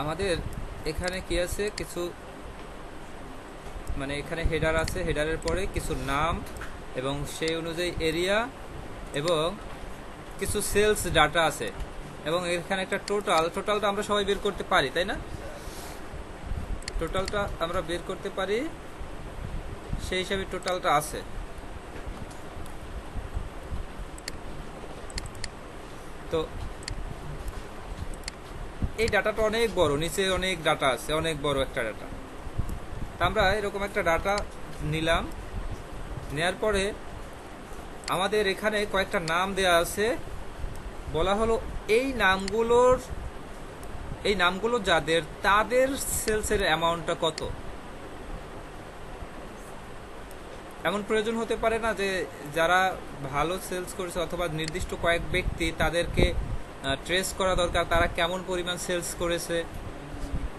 আমাদের এখানে কি আছে? কিছু মানে এখানে হেডার আছে। হেডারের পরে কিছু নাম এবং সেই অনুযায়ী এরিয়া এবং কিছু সেলস ডাটা আছে। এবং এখানে একটা টোটাল টোটালটা আমরা সবাই বের করতে পারি, তাই না? টোটালটা আমরা বের করতে পারি। সেই হিসাবে টোটালটা আছে। তো এই ডাটাটা অনেক বড়, নিচে অনেক ডাটা আছে, অনেক বড় একটা ডাটা। আমরা এরকম একটা ডাটা নিলাম, নেয়ার পরে আমাদের এখানে কয়েকটা নাম দেয়া আছে। বলা হলো এই নামগুলোর, এই নামগুলো যাদের, তাদের সেলসের অ্যামাউন্টটা কত? এমন প্রয়োজন হতে পারে না যে যারা ভালো সেলস করেছে অথবা নির্দিষ্ট কয়েক ব্যক্তি তাদেরকে ট্রেস করা দরকার, তারা কেমন পরিমাণ সেলস করেছে।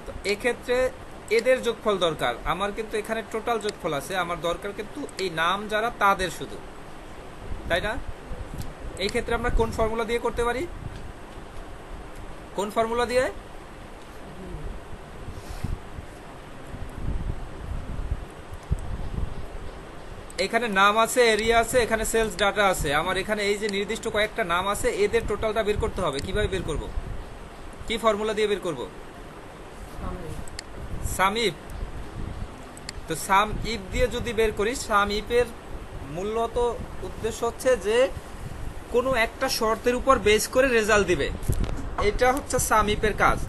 তো এক্ষেত্রে এদের যোগফল দরকার। আমার কিন্তু এখানে টোটাল যোগফল আছে, আমার দরকার কিন্তু এই নাম যারা, তাদের শুধু। তাই না? এই ক্ষেত্রে আমরা কোন ফর্মুলা দিয়ে করতে পারি? কোন ফর্মুলা দিয়ে? এখানে নাম আছে এরিয়া আছে, এখানে সেলস ডাটা আছে। আমার এখানে এই যে নির্দিষ্ট কয়েকটা নাম আছে, এদের টোটালটা বের করতে হবে। কীভাবে বের করব? কি ফর্মুলা দিয়ে বের করব? সাম ইফ তো সাম ইফ দিয়ে যদি বের করি সাম ইফের মূলত উদ্দেশ্য হচ্ছে যে, কোনো একটা শর্তের উপর বেস করে রেজাল্ট দিবে। এটা হচ্ছে সাম ইফের কাজ।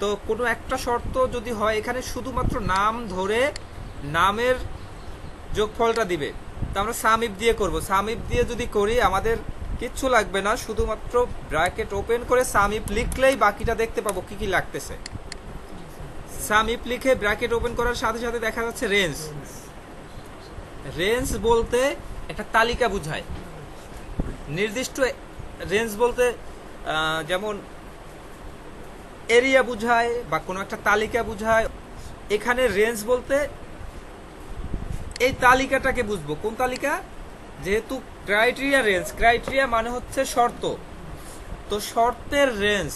তো কোনো একটা শর্ত যদি হয়, এখানে শুধুমাত্র নাম ধরে, নামের যোগফলটা দিবে। তো আমরা সামিপ দিয়ে করব। সাম ইফ দিয়ে যদি করি, আমাদের কিচ্ছু লাগবে না। শুধুমাত্র ব্র্যাকেট ওপেন করে সামিপ লিখলেই বাকিটা দেখতে পাবো কি কি লাগতেছে। সাম ইফ লিখে ব্র্যাকেট ওপেন করার সাথে সাথে দেখা যাচ্ছে রেঞ্জ রেঞ্জ বলতে একটা তালিকা বুঝায়। নির্দিষ্ট রেঞ্জ বলতে যেমন এরিয়া বুঝায় বা কোনো একটা তালিকা বুঝায়। এখানে রেঞ্জ বলতে এই তালিকাটাকে বুঝব। কোন তালিকা? যেহেতু ক্রাইটেরিয়া রেঞ্জ ক্রাইটেরিয়া মানে হচ্ছে শর্ত। তো শর্তের রেঞ্জ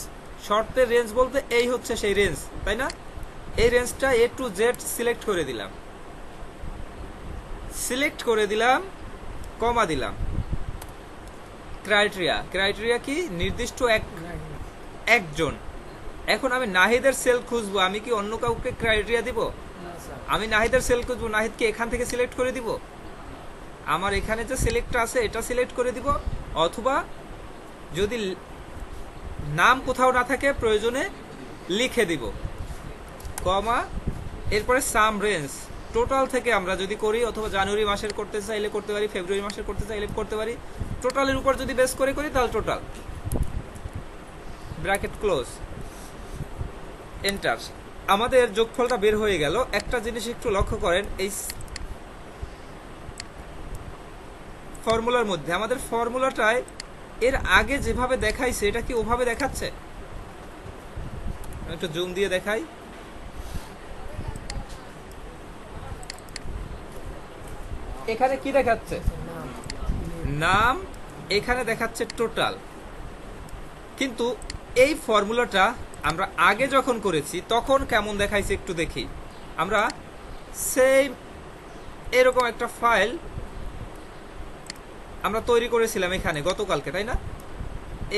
শর্তের রেঞ্জ বলতে এই হচ্ছে সেই রেঞ্জ তাই না? এই রেঞ্জটা এ টু জেড সিলেক্ট করে দিলাম। সিলেক্ট করে দিলাম কমা দিলাম। ক্রাইটেরিয়া ক্রাইটেরিয়া কি? নির্দিষ্ট এক একজন। এখন আমি নাহিদের সেল খুঁজবো আমি কি অন্য কাউকে ক্রাইটেরিয়া দিব? আমি নাহিদের সেল খুঁজবো নাহিদকে এখান থেকে সিলেক্ট করে দিব। আমার এখানে যে সিলেক্ট আছে, এটা সিলেক্ট করে দিব। অথবা যদি নাম কোথাও না থাকে, প্রয়োজনে লিখে দিব। কমা, এরপরে সাম রেঞ্জ টোটাল থেকে আমরা যদি করি, অথবা জানুয়ারি মাসের করতে চাইলে করতে পারি, ফেব্রুয়ারি মাসের করতে চাইলে করতে পারি। টোটালের উপর যদি বেস করে করি, তাহলে টোটাল ব্র্যাকেট ক্লোজ এন্টার আমাদের যোগফলটা বের হয়ে গেল। একটা জিনিস একটু লক্ষ্য করেন, এই ফর্মুলার মধ্যে। আমাদের ফর্মুলাটায় এর আগে যেভাবে দেখাইছে, এটা কি ওভাবে দেখাচ্ছে? একটু জুম দিয়ে দেখাই। এখানে কি দেখাচ্ছে? নাম। এখানে দেখাচ্ছে টোটাল। কিন্তু এই ফর্মুলাটা আমরা আগে যখন করেছি, তখন কেমন দেখাইছে একটু দেখি। আমরা সেই এরকম একটা ফাইল আমরা তৈরি করেছিলাম এখানে গতকালকে, তাই না?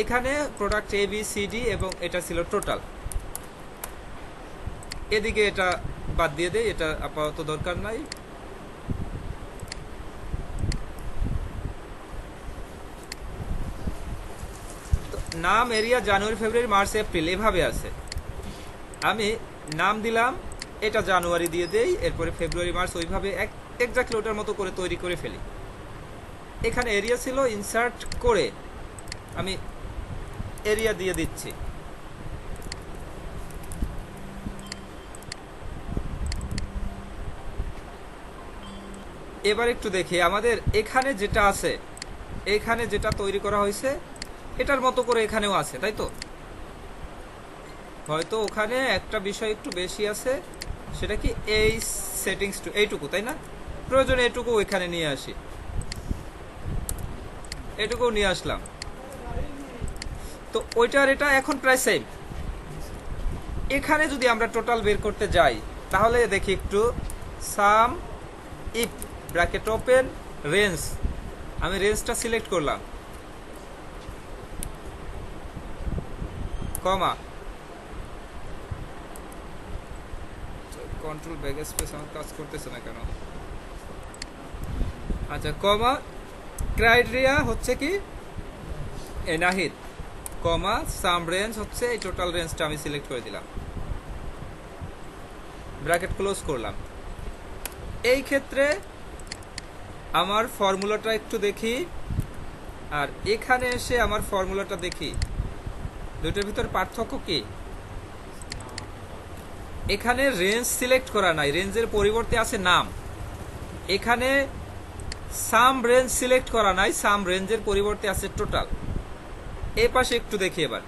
এখানে product A B C D এবং এটা ছিল টোটাল এদিকে এটা বাদ দিয়ে দেয় এটা আপাতত দরকার নাই। নাম area January, February, March, April, এভাবে আছে। আমি নাম দিলাম, এটা জানুয়ারি দিয়ে দেই, এরপরে ফেব্রুয়ারি, মার্চ, ওইভাবে এক এক্স্যাক্টলি ওটার মতো করে তৈরি করে ফেলি। এখানে এরিয়া ছিল ইনসার্ট করে আমি এরিয়া দিয়ে দিচ্ছি। এবার একটু দেখি, আমাদের এখানে যেটা আছে, এখানে যেটা তৈরি করা হয়েছে এটার মতো করে এখানেও আছে, তাই তো? হয়তো ওখানে একটা বিষয় একটু বেশি আছে, সেটা কি এই সেটিংস এইটুকু, তাই না? প্রয়োজনে এটুকু এখানে নিয়ে আসি। এটুকু নিয়ে আসলাম। তো ওইটার এটা এখন প্রায় সেম এখানে যদি আমরা টোটাল বের করতে যাই, তাহলে দেখি একটু sum if bracket open range আমি রেঞ্জটা সিলেক্ট করলাম। কমা। কন্ট্রোল ব্যাগ স্পেস আমার কাজ করতেছে না কেন? আচ্ছা কমা ক্রাইটেরিয়া হচ্ছে কি? এনাহিত। কমা সাম রেঞ্জ হচ্ছে এই টোটাল রেঞ্জটা আমি সিলেক্ট করে দিলাম। ব্র্যাকেট ক্লোজ করলাম। এই ক্ষেত্রে আমার ফর্মুলাটা একটু দেখি। আর এখানে এসে আমার ফর্মুলাটা দেখি। দুটোর ভিতর পার্থক্য কি? এখানে রেঞ্জ সিলেক্ট করা নাই রেঞ্জের পরিবর্তে আছে নাম। এখানে সাম রেঞ্জ সিলেক্ট করা নাই সাম রেঞ্জের পরিবর্তে আছে টোটাল এ পাশে একটু দেখি এবার।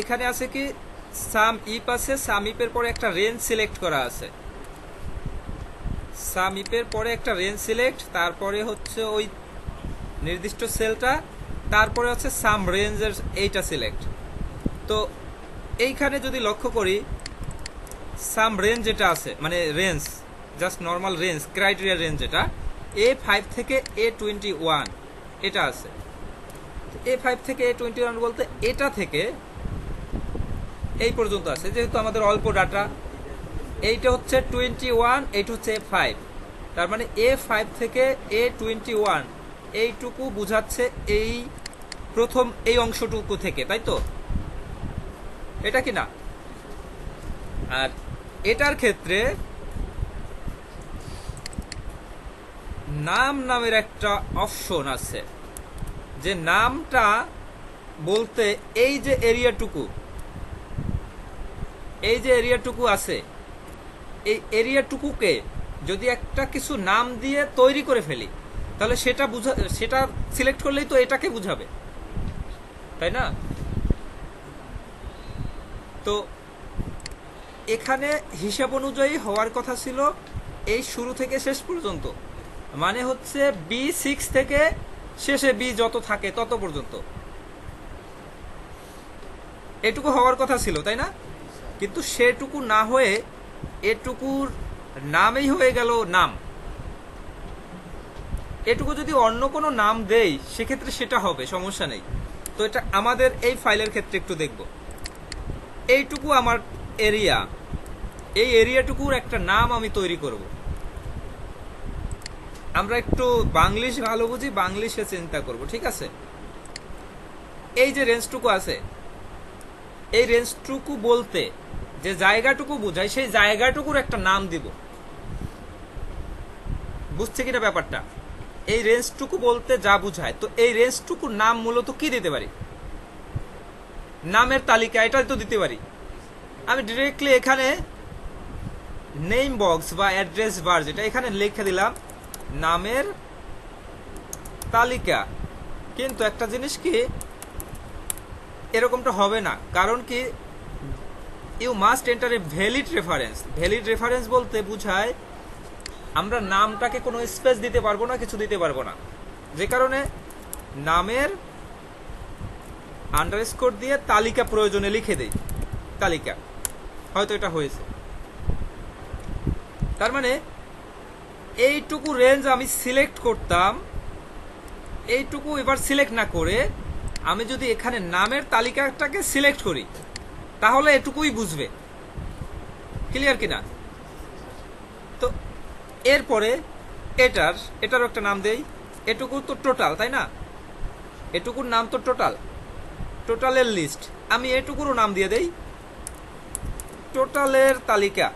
এখানে আছে কি? সাম ইপ আছে, সাম ইপের পরে একটা রেঞ্জ সিলেক্ট করা আছে। সাম ইপের পরে একটা রেঞ্জ সিলেক্ট, তারপরে হচ্ছে ওই নির্দিষ্ট সেলটা, তারপরে হচ্ছে সাম রেঞ্জের এইটা সিলেক্ট। তো এইখানে যদি লক্ষ্য করি, সাম রেঞ্জ যেটা আছে মানে range, just normal range, criteria range যেটা, এ ফাইভ থেকে এ টোয়েন্টি ওয়ান, এটা আছে। এ ফাইভ থেকে এ টোয়েন্টি ওয়ান বলতে এটা থেকে এই পর্যন্ত আছে, যেহেতু আমাদের অল্প ডাটা এইটা হচ্ছে টোয়েন্টি ওয়ান এইটা হচ্ছে এ ফাইভ তার মানে এ ফাইভ থেকে এ টোয়েন্টি ওয়ান এইটুকু বুঝাচ্ছে এই প্রথম, এই অংশটুকু থেকে, তাই তো? এটা কি না? আর এটার ক্ষেত্রে নাম নামের একটা অপশন আছে, যে নামটা বলতে এই যে এরিয়াটুকু এই যে এরিয়াটুকু আছে, এই এরিয়াটুকুকে যদি একটা কিছু নাম দিয়ে তৈরি করে ফেলি, তাহলে সেটা বুঝা, সেটা সিলেক্ট করলেই তো এটাকে বুঝাবে। তাই না? তো এখানে হিসাব অনুযায়ী হওয়ার কথা ছিল এই শুরু থেকে শেষ পর্যন্ত। মানে হচ্ছে বি সিক্স থেকে শেষে বি যত থাকে তত পর্যন্ত। এটুকু হওয়ার কথা ছিল, তাই না? কিন্তু সেটুকু না হয়ে এটুকুর নামেই হয়ে গেল নাম। এটুকু যদি অন্য কোনো নাম দেই, সেক্ষেত্রে সেটা হবে, সমস্যা নেই। তো এটা আমাদের এই ফাইলের ক্ষেত্রে একটু দেখব। এইটুকু আমার এরিয়া। এই এরিয়াটুকুর একটা নাম আমি তৈরি করব। আমরা একটু বাংলিশ ভালো বুঝি, বাংলিশে চিন্তা করব, ঠিক আছে? এই যে রেঞ্জটুকু আছে এই রেঞ্জটুকু বলতে, যে জায়গাটুকু বোঝায়, সেই জায়গাটুকুর একটা নাম দিব। বুঝছে কিনা ব্যাপারটা? এই রেঞ্জটুকু বলতে যা বুঝায়, তো এই রেঞ্জটুকুর নাম মূলত কি দিতে পারি? নামের তালিকা এটাই তো দিতে পারি। আমি ডিরেক্টলি এখানে নেম বক্স বা অ্যাড্রেস বার যেটা, এখানে লিখে দিলাম, নামের তালিকা। কিন্তু একটা জিনিস কি এরকমটা হবে না। কারণ কি you must enter a valid reference valid reference বলতে বুঝায়, আমরা নামটাকে কোনো স্পেস দিতে পারব না, কিছু দিতে পারব না। যে কারণে নামের আন্ডারস্কোর দিয়ে তালিকা প্রয়োজনে লিখে দেই। তালিকা। হয়তো এটা হয়েছে। তার মানে এইটুকু রেঞ্জ আমি সিলেক্ট করতাম, এইটুকু এবার সিলেক্ট না করে আমি যদি এখানে নামের তালিকাটাকে সিলেক্ট করি, তাহলে এটুকুই বুঝবে। ক্লিয়ার কিনা? তো এরপরে এটার, এটারও একটা নাম দেই। এটুকু তো টোটাল, তাই না? এটুকুর নাম তো টোটাল। টোটালের লিস্ট। আমি এটুকুরও নাম দিয়ে দেই। টোটালের তালিকা।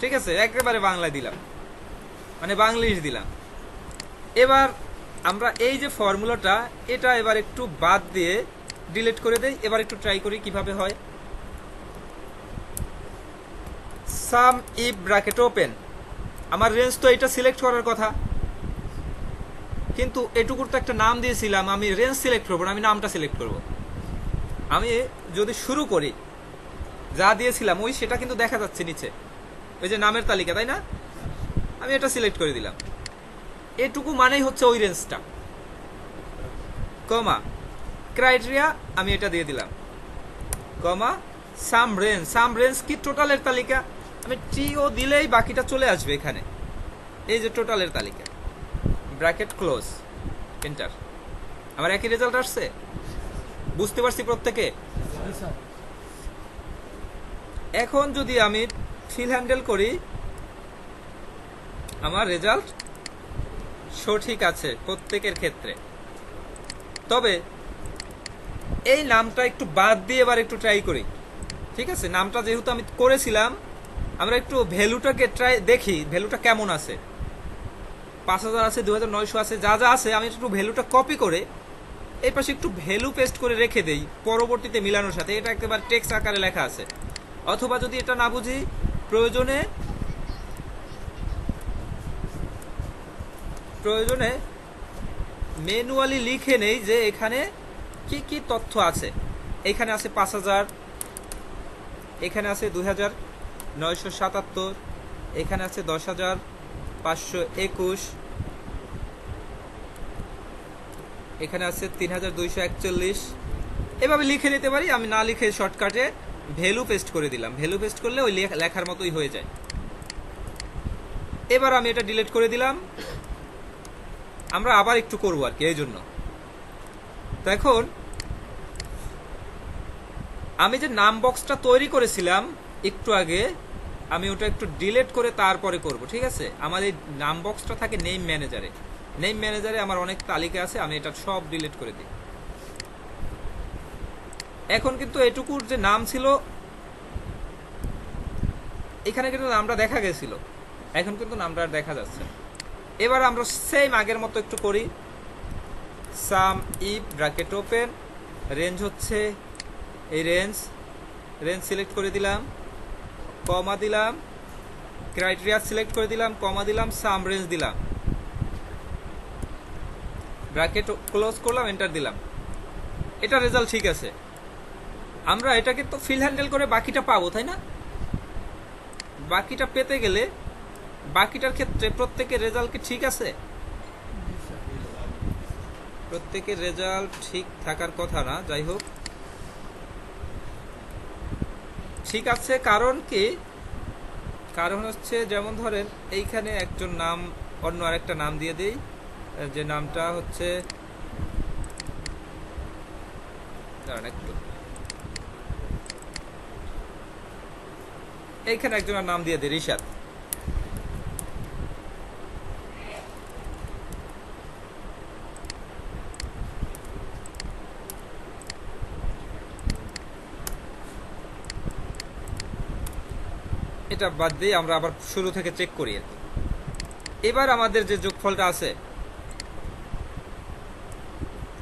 ঠিক আছে, একেবারে বাংলায় দিলাম। মানে বাংলিশ দিলাম। এবার আমরা এই যে ফর্মুলাটা, এটা এবার একটু বাদ দিয়ে ডিলিট করে দেই। এবার একটু ট্রাই করি কীভাবে হয়। সাম ইফ ব্র্যাকেট ওপেন আমার রেঞ্জ তো এটা সিলেক্ট করার কথা। কিন্তু এটুকুর তো একটা নাম দিয়েছিলাম, আমি রেঞ্জ সিলেক্ট করব না, আমি নামটা সিলেক্ট করব। আমি যদি শুরু করি, যা দিয়েছিলাম, ওই সেটা কিন্তু দেখা যাচ্ছে নিচে। ওই যে নামের তালিকা, তাই না? আমি এটা সিলেক্ট করে দিলাম। এটুকু মানেই হচ্ছে ওই রেঞ্জটা কমা ক্রাইটেরিয়া আমি এটা দিয়ে দিলাম। কমা সাম রেঞ্জ সাম রেঞ্জ কি টোটালের তালিকা? আমি টি ও দিলেই বাকিটা চলে আসবে এখানে। এই যে টোটালের তালিকা। ব্র্যাকেট ক্লোজ এন্টার আমার একই রেজাল্ট আসছে? বুঝতে পারছি প্রত্যেকে? এখন যদি আমি ফিল হ্যান্ডেল করি, আমার রেজাল্ট সঠিক আছে প্রত্যেকের ক্ষেত্রে। তবে এই নামটা একটু বাদ দিয়ে এবার একটু ট্রাই করি। ঠিক আছে? নামটা যেহেতু আমি করেছিলাম, আমরা একটু ভ্যালুটাকে ট্রাই দেখি, ভ্যালুটা কেমন আছে। পাঁচ হাজার আছে দু হাজার নয়শো আছে, যা যা আছে, আমি একটু ভ্যালুটা কপি করে এই পাশে একটু ভ্যালু পেস্ট করে রেখে দেই, পরবর্তীতে মিলানোর সাথে। এটা একেবারে টেক্স আকারে লেখা আছে। অথবা যদি এটা না বুঝি, প্রয়োজনে প্রয়োজনে ম্যানুয়ালি লিখে নেই যে এখানে কি কি তথ্য আছে। এখানে আছে পাঁচ হাজার, এখানে আছে দুই হাজার, নয়শো সাতাত্তর, এখানে আছে দশ হাজার, পাঁচশো একুশ, এখানে আছে তিন হাজার দুইশো একচল্লিশ। এভাবে লিখে নিতে পারি, আমি না লিখে শর্টকাটে ভ্যালু পেস্ট করে দিলাম। ভ্যালু পেস্ট করলে ওই লেখ- লেখার মতোই হয়ে যায়। এবার আমি এটা ডিলিট করে দিলাম। আমরা আবার একটু করব আর কি, এই জন্য। তো এখন, আমি যে নাম বক্সটা তৈরি করেছিলাম একটু আগে, আমি ওটা একটু ডিলিট করে তারপরে করব, ঠিক আছে? আমার এই নাম বক্সটা থাকে নেম ম্যানেজারে। নেম ম্যানেজারে আমার অনেক তালিকা আছে, আমি এটা সব ডিলিট করে দিই। এখন কিন্তু এটুকুর যে নাম ছিল, এখানে কিন্তু নামটা দেখা গেছিল। এখন কিন্তু নামটা আর দেখা যাচ্ছে না। এবার আমরা সেম আগের মতো একটু করি। Sum if bracket open range হচ্ছে এই রেঞ্জ রেঞ্জ সিলেক্ট করে দিলাম কমা দিলাম ক্রাইটেরিয়া সিলেক্ট করে দিলাম কমা দিলাম সাম রেঞ্জ দিলাম। ব্র্যাকেট ক্লোজ করলাম এন্টার দিলাম। এটা রেজাল্ট ঠিক আছে। আমরা এটাকে তো ফিল হ্যান্ডেল করে বাকিটা পাবো, তাই না? বাকিটা পেতে গেলে বাকিটার ক্ষেত্রে প্রত্যেকের রেজাল্ট কি ঠিক আছে? প্রত্যেকের রেজাল্ট ঠিক থাকার কথা না, যাই হোক। ঠিক আছে, কারণ কি? কারণ হচ্ছে, যেমন ধরেন, এইখানে একজন নাম, অন্য আরেকটা নাম দিয়ে দিই। যে নামটা হচ্ছে এইখানে একজনের নাম দিয়ে দিই, রিশাদ। এটা বাদ দিয়ে আমরা আবার শুরু থেকে চেক করি আর। এবার আমাদের যে যোগফলটা আছে,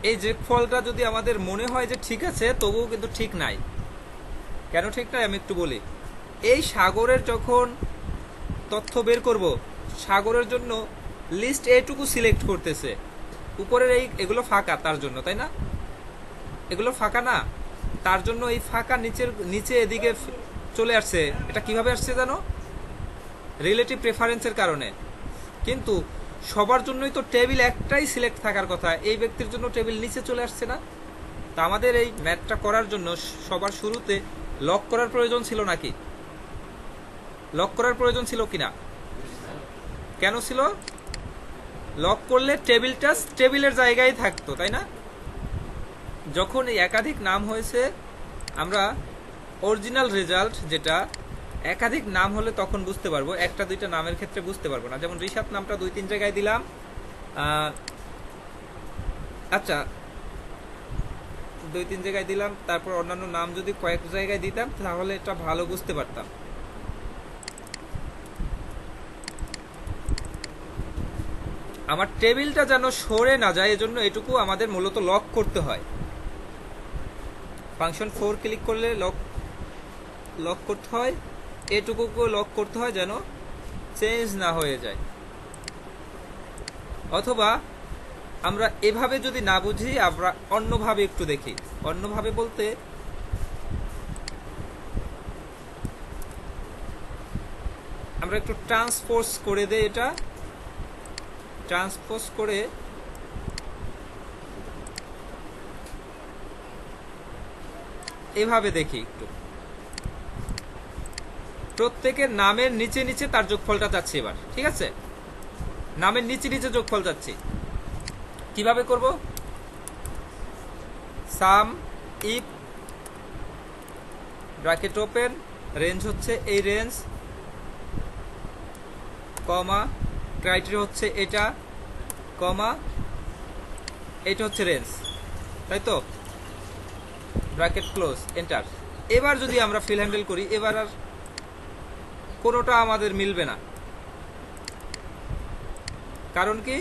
এই যোগফলটা যদি আমাদের মনে হয় যে ঠিক আছে, তবুও কিন্তু ঠিক নাই। কেন ঠিক নাই আমি একটু বলি। এই সাগরের যখন তথ্য বের করব, সাগরের জন্য লিস্ট এটুকু সিলেক্ট করতেছে। উপরের এই, এগুলো ফাঁকা তার জন্য, তাই না? এগুলো ফাঁকা না। তার জন্য এই ফাঁকা নিচের, নিচে এদিকে চলে আসছে। এটা কীভাবে আসছে জানো? রিলেটিভ প্রেফারেন্সের কারণে। কিন্তু সবার জন্যই তো টেবিল একটাই সিলেক্ট থাকার কথা। এই ব্যক্তির জন্য টেবিল নিচে চলে আসছে না। তা আমাদের এই ম্যাথটা করার জন্য সবার শুরুতে লক করার প্রয়োজন ছিল নাকি? লক করার প্রয়োজন ছিল কিনা? কেন ছিল? লক করলে টেবিলটা টেবিলের জায়গায় থাকতো, তাই না? যখন এই একাধিক নাম হয়েছে, আমরা অরিজিনাল রেজাল্ট যেটা, একাধিক নাম হলে তখন বুঝতে পারব, একটা দুইটা নামের ক্ষেত্রে বুঝতে পারব না। যেমন ঋষাদ নামটা দুই তিন জায়গায় দিলাম। আচ্ছা দুই তিন জায়গায় দিলাম, তারপর অন্যান্য নাম যদি কয়েক জায়গায় দিতাম, তাহলে এটা ভালো বুঝতে পারতাম। আমার টেবিলটা যেন সরে না যায়, এজন্য এটুকু আমাদের মূলত লক করতে হয়। ফাংশন ফোর ক্লিক করলে লক লক করতে হয়। এটুকুকেও লক করতে হয় যেন চেঞ্জ না হয়ে যায়। অথবা আমরা এভাবে যদি না বুঝি, আমরা অন্যভাবে একটু দেখি। অন্যভাবে বলতে আমরা একটু ট্রান্সপোজ করে দেই এটা। ট্রান্সপোজ করে এভাবে দেখি একটু। প্রত্যেকের নামের নিচে নিচে তার যোগফলটা যাচ্ছে এবার, ঠিক আছে? নামের নিচে নিচে যোগফল যাচ্ছে। কীভাবে করব? Sum if bracket open, range হচ্ছে এই রেঞ্জ, কমা, ক্রাইটেরিয়া হচ্ছে এটা, কমা, এটা হচ্ছে রেঞ্জ, তাই তো? Bracket close, enter. এবার যদি আমরা ফিল হ্যান্ডেল করি, এবার আর কোনোটা আমাদের মিলবে না। কারণ কি?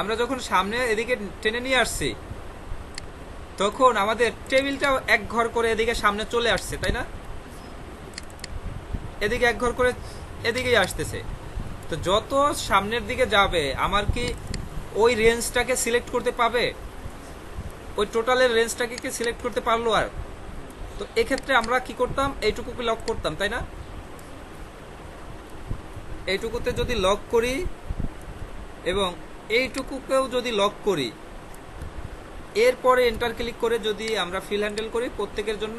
আমরা যখন সামনে এদিকে টেনে নিয়ে আসছি, তখন আমাদের টেবিলটাও এক ঘর করে এদিকে সামনে চলে আসছে, তাই না? এদিকে এক ঘর করে এদিকেই আসতেছে। তো যত সামনের দিকে যাবে, আমার কি ওই রেঞ্জটাকে সিলেক্ট করতে পাবে? ওই টোটালের রেঞ্জটাকে কি সিলেক্ট করতে পারল আর? তো এক্ষেত্রে আমরা কি করতাম? এইটুকুকে লক করতাম, তাই না? এইটুকুতে যদি লক করি এবং এইটুকুকেও যদি লক করি, এরপরে এন্টার ক্লিক করে যদি আমরা ফিল হ্যান্ডেল করি, প্রত্যেকের জন্য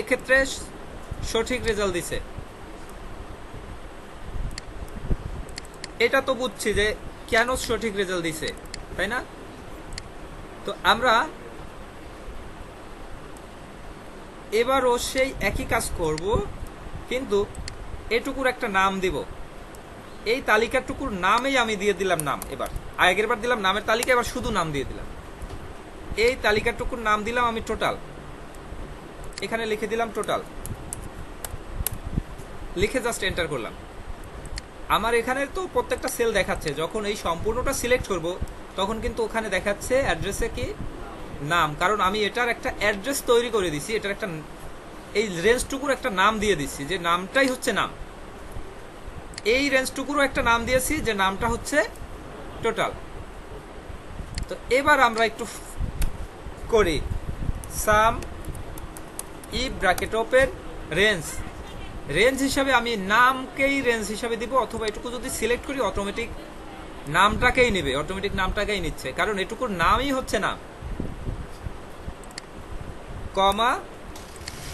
এক্ষেত্রে সঠিক রেজাল্ট দিছে। এটা তো বুঝছি যে কেন সঠিক রেজাল্ট দিছে, তাই না? তো আমরা এবারও সেই একই কাজ করব, কিন্তু এটুকুর একটা নাম দিব। এই তালিকাটুকুর নামেই আমি দিয়ে দিলাম নাম এবার। আগের বার দিলাম নামের তালিকা, এবার শুধু নাম দিয়ে দিলাম। এই তালিকাটুকুর নাম দিলাম আমি টোটাল। এখানে লিখে দিলাম টোটাল। লিখে জাস্ট এন্টার করলাম। আমার এখানে তো প্রত্যেকটা সেল দেখাচ্ছে। যখন এই সম্পূর্ণটা সিলেক্ট করব, তখন কিন্তু ওখানে দেখাচ্ছে অ্যাড্রেসে কি? নাম, কারণ আমি এটার একটা অ্যাড্রেস তৈরি করে দিছি, এটার একটা এই রেঞ্জটুকুর একটা নাম দিয়ে দিচ্ছি যে নামটাই হচ্ছে নাম। এই রেঞ্জটুকুরও একটা নাম দিয়েছি, যে নামটা হচ্ছে টোটাল তো এবার আমরা একটু করি। সাম ই ব্র্যাকেট ওপেন রেঞ্জ রেঞ্জ হিসাবে আমি নামকেই রেঞ্জ হিসাবে দিব, অথবা এটুকু যদি সিলেক্ট করি অটোমেটিক নামটাকেই নেবে অটোমেটিক নামটাকেই নিচ্ছে, কারণ এটুকুর নামই হচ্ছে নাম। কমা,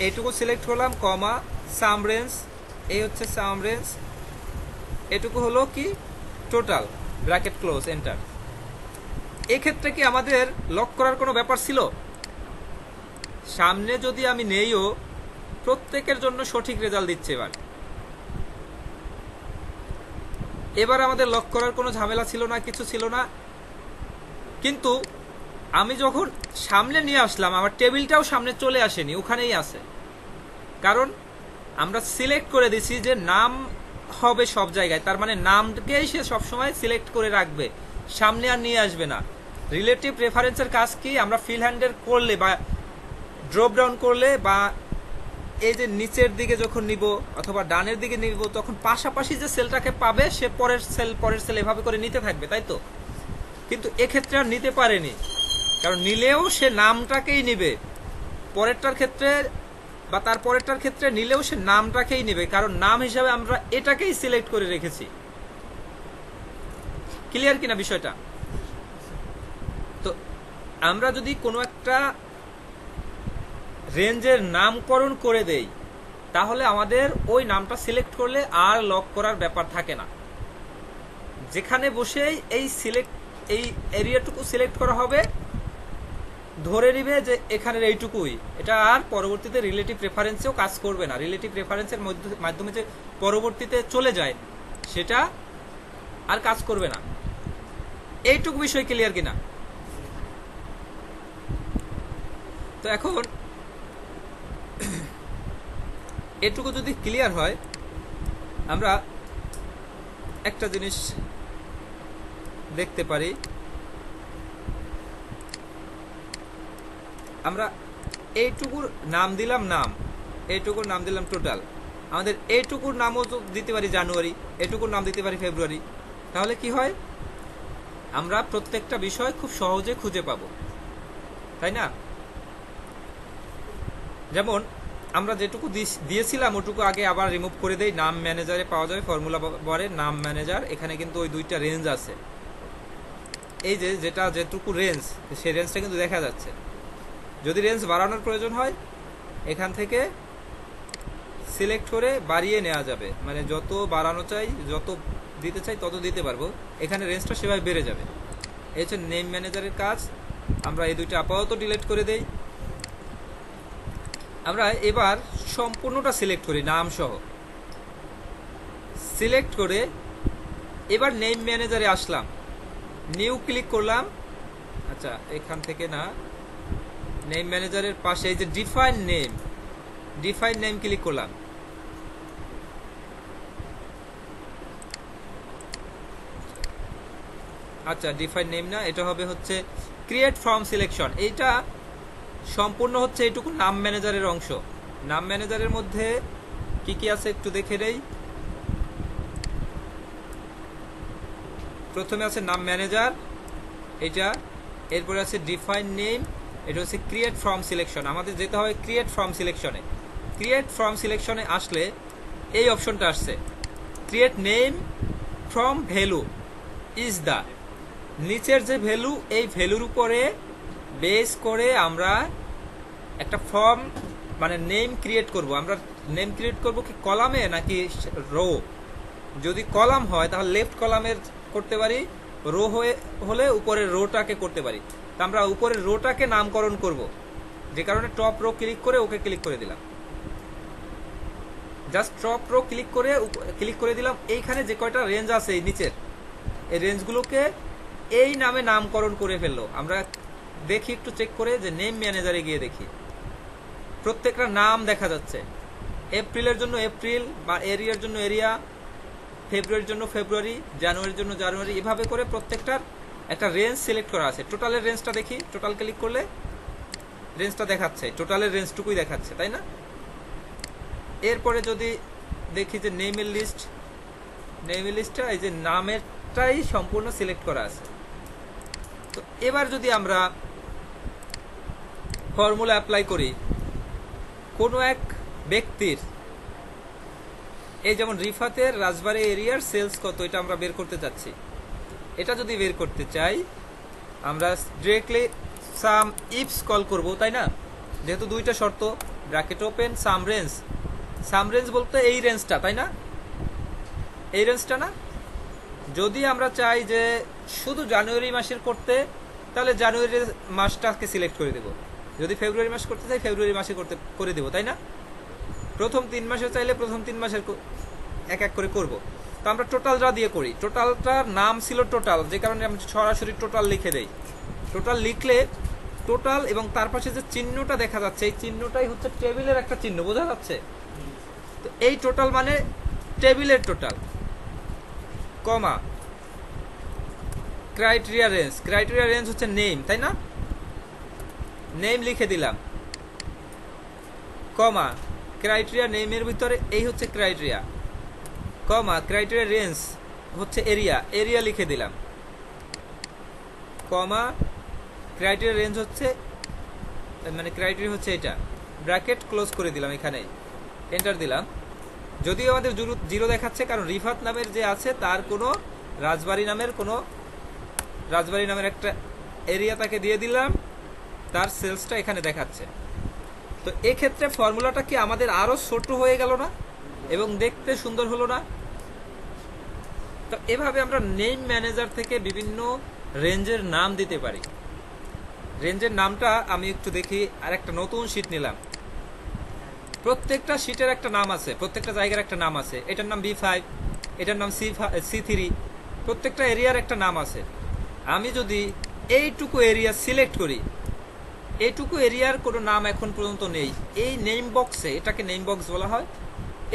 এটুকু সিলেক্ট করলাম, কমা সাম এই হচ্ছে সাম এটুকু হলো কি? টোটাল ব্র্যাকেট ক্লোজ এন্টার এক্ষেত্রে কি আমাদের লক করার কোনো ব্যাপার ছিল? সামনে যদি আমি নেইও, প্রত্যেকের জন্য সঠিক রেজাল্ট দিচ্ছে এবার। এবার আমাদের লক করার কোনো ঝামেলা ছিল না, কিছু ছিল না। কিন্তু আমি যখন সামনে নিয়ে আসলাম, আমার টেবিলটাও সামনে চলে আসেনি, ওখানেই আছে। কারণ আমরা সিলেক্ট করে দিছি যে নাম হবে সব জায়গায়, তার মানে নামকেই সে সবসময় সিলেক্ট করে রাখবে, সামনে আর নিয়ে আসবে না। রিলেটিভ রেফারেন্সের কাজ কি, আমরা ফিল হ্যান্ডেল করলে বা ড্রপ ডাউন করলে বা এই যে নিচের দিকে যখন নিব অথবা ডানের দিকে নিব, তখন পাশাপাশি যে সেলটাকে পাবে, সে পরের সেল পরের সেল এভাবে করে নিতে থাকবে, তাই তো? কিন্তু এক্ষেত্রে আর নিতে পারেনি। কারণ নিলেও সে নামটাকেই নিবে। পরেরটার ক্ষেত্রে বা তার পরেরটার ক্ষেত্রে নিলেও সে নামটাকেই নেবে, কারণ নাম হিসাবে আমরা এটাকেই সিলেক্ট করে রেখেছি। ক্লিয়ার কিনা বিষয়টা? তো আমরা যদি কোনো একটা রেঞ্জের নামকরণ করে দেই, তাহলে আমাদের ওই নামটা সিলেক্ট করলে আর লক করার ব্যাপার থাকে না। যেখানে বসেই এই সিলেক্ট, এই এরিয়াটুকু সিলেক্ট করা হবে ধরে নিবে যে এখানের এইটুকুই। এটা আর পরবর্তীতে রিলেটিভ রেফারেন্সেও কাজ করবে না। রিলেটিভ রেফারেন্সের মাধ্যমে যে পরবর্তীতে চলে যায়, সেটা আর কাজ করবে না। এইটুকু বিষয় ক্লিয়ার কিনা? তো এখন এটুকু যদি ক্লিয়ার হয়, আমরা একটা জিনিস দেখতে পারি। আমরা এইটুকুর নাম দিলাম নাম, এইটুকুর নাম দিলাম টোটাল আমাদের এইটুকুর নামও দিতে পারি জানুয়ারি, এইটুকুর নাম দিতে পারি ফেব্রুয়ারি। তাহলে কি হয়? আমরা প্রত্যেকটা বিষয় খুব সহজে খুঁজে পাব। তাই না? যেমন, আমরা যেটুকু দিয়েছিলাম ওটুকু আগে আবার রিমুভ করে দেই। নাম ম্যানেজারে পাওয়া যাবে ফর্মুলা বারে নাম ম্যানেজার এখানে কিন্তু ওই দুইটা রেঞ্জ আছে। এই যে যেটা যেটুকু রেঞ্জ সেই রেঞ্জটা কিন্তু দেখা যাচ্ছে। যদি রেঞ্জ বাড়ানোর প্রয়োজন হয়, এখান থেকে সিলেক্ট করে বাড়িয়ে নেওয়া যাবে। মানে যত বাড়ানো চাই, যত দিতে চাই, তত দিতে পারব। এখানে রেঞ্জটা সেভাবে বেড়ে যাবে। এই হচ্ছে নেম ম্যানেজারের কাজ। আমরা এই দুইটা আপাতত ডিলিট করে দেই। আমরা এবার সম্পূর্ণটা সিলেক্ট করি, নাম সহ। সিলেক্ট করে এবার নেম ম্যানেজারে আসলাম। নিউ ক্লিক করলাম। আচ্ছা এখান থেকে না নেম ম্যানেজারের পাশে এই যে define name define name click করলাম। আচ্ছা ডিফাইন নেম না, এটা হবে হচ্ছে ক্রিয়েট ফর্ম সিলেকশন এইটা সম্পূর্ণ হচ্ছে এইটুকু নাম ম্যানেজারের অংশ। নাম ম্যানেজারের মধ্যে কি কি আছে একটু দেখে নেই। প্রথমে আছে নাম ম্যানেজার এটা, এরপরে আছে ডিফাইন নেম এটা হচ্ছে ক্রিয়েট ফর্ম সিলেকশন আমাদের যেতে হবে ক্রিয়েট ফর্ম সিলেকশনে ক্রিয়েট ফর্ম সিলেকশনে আসলে এই অপশনটা আসছে। Create name from value is the নিচের যে ভ্যালু এই ভ্যালুর উপরে বেস করে আমরা একটা ফর্ম মানে নেম ক্রিয়েট করব। আমরা নেম ক্রিয়েট করব কি কলামে নাকি রো যদি কলাম হয়, তাহলে লেফট কলামের করতে পারি রো হয়ে, হলে উপরের রোটাকে করতে পারি। তা আমরা উপরের রোটাকে নামকরণ করব। যে কারণে টপ রো ক্লিক করে ওকে ক্লিক করে দিলাম। জাস্ট টপ রো ক্লিক করে ক্লিক করে দিলাম। এইখানে যে কয়টা রেঞ্জ আছে নিচের, এই রেঞ্জগুলোকে এই নামে নামকরণ করে ফেলল। আমরা দেখি একটু চেক করে যে নেম ম্যানেজারে গিয়ে দেখি। প্রত্যেকটা নাম দেখা যাচ্ছে। এপ্রিলের জন্য এপ্রিল বা এরিয়ার জন্য এরিয়া, ফেব্রুয়ারির জন্য ফেব্রুয়ারি, জানুয়ারির জন্য জানুয়ারি, এভাবে করে প্রত্যেকটার একটা রেঞ্জ সিলেক্ট করা আছে। টোটালের রেঞ্জটা দেখি। টোটাল ক্লিক করলে রেঞ্জটা দেখাচ্ছে। টোটালের রেঞ্জটুকুই দেখাচ্ছে, তাই না? এরপরে যদি দেখি যে নেমের লিস্ট নেমের লিস্টটা এই যে নামেরটাই সম্পূর্ণ সিলেক্ট করা আছে। তো এবার যদি আমরা ফর্মুলা অ্যাপ্লাই করি, কোনো এক ব্যক্তির, এই যেমন রিফাতের রাজবাড়ি এরিয়ার সেলস কত, এটা আমরা বের করতে চাচ্ছি। এটা যদি বের করতে চাই, আমরা ডিরেক্টলি সাম ইপস কল করব, তাই না? যেহেতু দুইটা শর্ত bracket open sum range sum range বলতে এই রেঞ্জটা তাই না? এই রেঞ্জটা না? যদি আমরা চাই যে শুধু জানুয়ারি মাসের করতে, তাহলে জানুয়ারি মাসটাকে সিলেক্ট করে দেব। যদি ফেব্রুয়ারি মাস করতে চাই, ফেব্রুয়ারি মাসে করতে, করে দেব, তাই না? প্রথম তিন মাসে চাইলে প্রথম তিন মাসের এক এক করে করব। তো আমরা টোটালটা দিয়ে করি টোটালটার নাম ছিল টোটাল যে কারণে আমি সরাসরি টোটাল লিখে দেই। টোটাল লিখলে টোটাল এবং তার পাশে যে চিহ্নটা দেখা যাচ্ছে, এই চিহ্নটাই হচ্ছে টেবিলের একটা চিহ্ন, বোঝা যাচ্ছে? তো এই টোটাল মানে টেবিলের total comma criteria range criteria range হচ্ছে নেম তাই না? নেম লিখে দিলাম। কমা ক্রাইটেরিয়া নেমের ভিতরে এই হচ্ছে ক্রাইটেরিয়া কমা ক্রাইটেরিয়া রেঞ্জ হচ্ছে এরিয়া এরিয়া লিখে দিলাম। কমা ক্রাইটেরিয়া রেঞ্জ হচ্ছে মানে ক্রাইটেরিয়া হচ্ছে এটা। ব্র্যাকেট ক্লোজ করে দিলাম এখানে। এন্টার দিলাম। যদিও আমাদের জিরো- দেখাচ্ছে, কারণ রিফাত নামের যে আছে, তার কোনো রাজবাড়ি নামের কোনো রাজবাড়ি নামের একটা এরিয়া তাকে দিয়ে দিলাম। তার সেলসটা এখানে দেখাচ্ছে। তো এক্ষেত্রে ফর্মুলাটা কি আমাদের আরও ছোট হয়ে গেল না? এবং দেখতে সুন্দর হলো না? তো এভাবে আমরা নেম ম্যানেজার থেকে বিভিন্ন রেঞ্জের নাম দিতে পারি। রেঞ্জের নামটা আমি একটু দেখি আর একটা নতুন শীট নিলাম। প্রত্যেকটা শীটের একটা নাম আছে, প্রত্যেকটা জায়গার একটা নাম আছে। এটার নাম বি ফাইভ এটার নাম সি সি থ্রি প্রত্যেকটা এরিয়ার একটা নাম আছে। আমি যদি এইটুকু এরিয়া সিলেক্ট করি, এইটুকু এরিয়ার কোনো নাম এখন পর্যন্ত নেই। এই নেম বক্সে এটাকে নেম বক্স বলা হয়,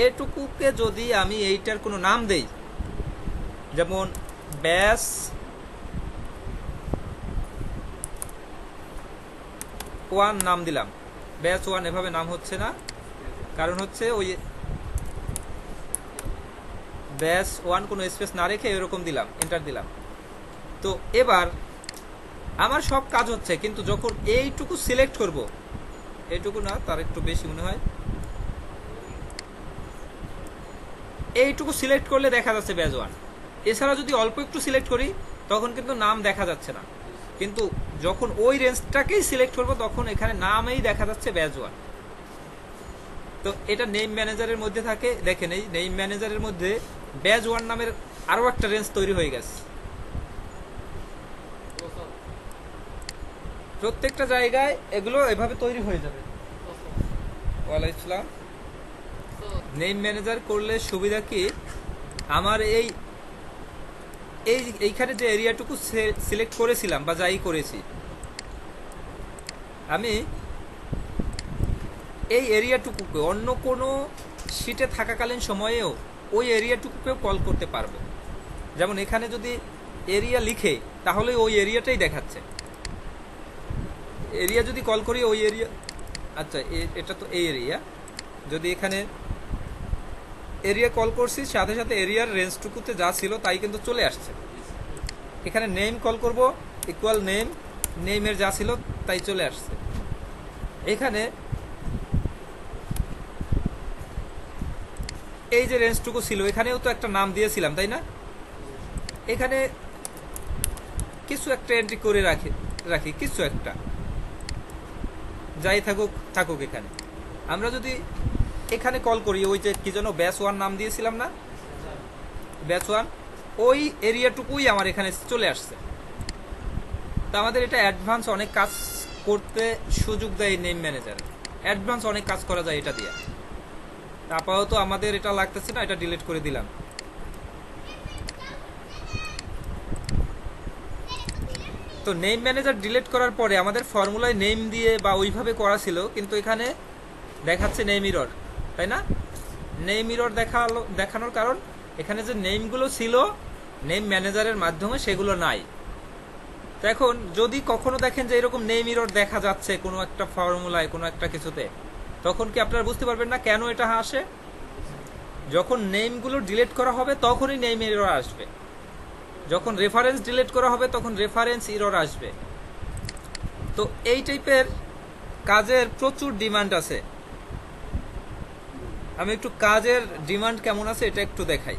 এটুকুকে যদি আমি এইটার কোনো নাম দেই যেমন ব্যাস, ওয়ান নাম দিলাম। ব্যাচ ওয়ান এভাবে নাম হচ্ছে না। কারণ হচ্ছে ওই ব্যাস, ওয়ান কোনো স্পেস না রেখে এরকম দিলাম এন্টার দিলাম। তো এবার আমার সব কাজ হচ্ছে, কিন্তু যখন এইটুকু সিলেক্ট করব, এইটুকু না, তার একটু বেশি মনে হয়। এইটুকু সিলেক্ট করলে দেখা যাচ্ছে ব্যাজ ওয়ান। এছাড়া যদি অল্প একটু সিলেক্ট করি তখন কিন্তু নাম দেখা যাচ্ছে না। কিন্তু যখন ওই রেঞ্জটাকেই সিলেক্ট করব তখন এখানে নামেই দেখা যাচ্ছে ব্যাজ ওয়ান তো এটা নেম ম্যানেজারের মধ্যে থাকে। দেখেন এই নেম ম্যানেজারের মধ্যে ব্যাজ ওয়ান নামের আরও একটা রেঞ্জ তৈরি হয়ে গেছে। প্রত্যেকটা জায়গায় এগুলো এভাবে তৈরি হয়ে যাবে। ওয়ালাইকুম নেম ম্যানেজার করলে সুবিধা কি? আমার এই এই, এইখানে যে এরিয়াটুকু সিলেক্ট করেছিলাম বা যাই করেছি, আমি এই এরিয়াটুকুকে অন্য কোনো শিটে থাকাকালীন সময়েও ওই এরিয়াটুকুকেও কল করতে পারব। যেমন এখানে যদি এরিয়া লিখে, তাহলে ওই এরিয়াটাই দেখাচ্ছে। এরিয়া যদি কল করি, ওই এরিয়া আচ্ছা এটা তো এই এরিয়া যদি এখানে এরিয়া কল করছি, সাথে সাথে এরিয়ার রেঞ্জটুকুতে যা ছিল তাই কিন্তু চলে আসছে। এখানে নেম কল করব ইকুয়াল নেম নেমের যা ছিল তাই চলে আসছে। এখানে এই যে রেঞ্জটুকু ছিল, এখানেও তো একটা নাম দিয়েছিলাম, তাই না? এখানে কিছু একটা এন্ট্রি করে রাখি রাখি, কিছু একটা। যাই থাকুক থাকুক এখানে। আমরা যদি এখানে কল করি, ওই যে কি যেন ব্যাস ওয়ান নাম দিয়েছিলাম না? ব্যাচ ওয়ান ওই এরিয়াটুকুই আমার এখানে চলে আসছে। তা আমাদের এটা অ্যাডভান্স অনেক কাজ করতে সুযোগ দেয় নেম ম্যানেজার অ্যাডভান্স অনেক কাজ করা যায় এটা দিয়ে। আপাতত আমাদের এটা লাগতেছে না, এটা ডিলিট করে দিলাম। তো নেম ম্যানেজার ডিলিট করার পরে আমাদের ফর্মুলায় নেম দিয়ে বা ওইভাবে করা ছিল, কিন্তু এখানে দেখাচ্ছে নেম ইরর তাই না? নেম ইরর দেখাল, দেখানোর কারণ এখানে যে নেমগুলো ছিল নেম ম্যানেজারের মাধ্যমে সেগুলো নাই। তো এখন যদি কখনো দেখেন যে এরকম নেম ইরর দেখা যাচ্ছে কোনো একটা ফর্মুলায় কোনো একটা কিছুতে, তখন কি আপনারা বুঝতে পারবেন না কেন এটা আসে? যখন নেমগুলো ডিলিট করা হবে, তখনই নেম ইরর আসবে। যখন রেফারেন্স ডিলিট করা হবে, তখন রেফারেন্স ইরর আসবে। তো এই টাইপের কাজের প্রচুর ডিমান্ড আছে। আমি একটু কাজের ডিমান্ড কেমন আছে এটা একটু দেখাই।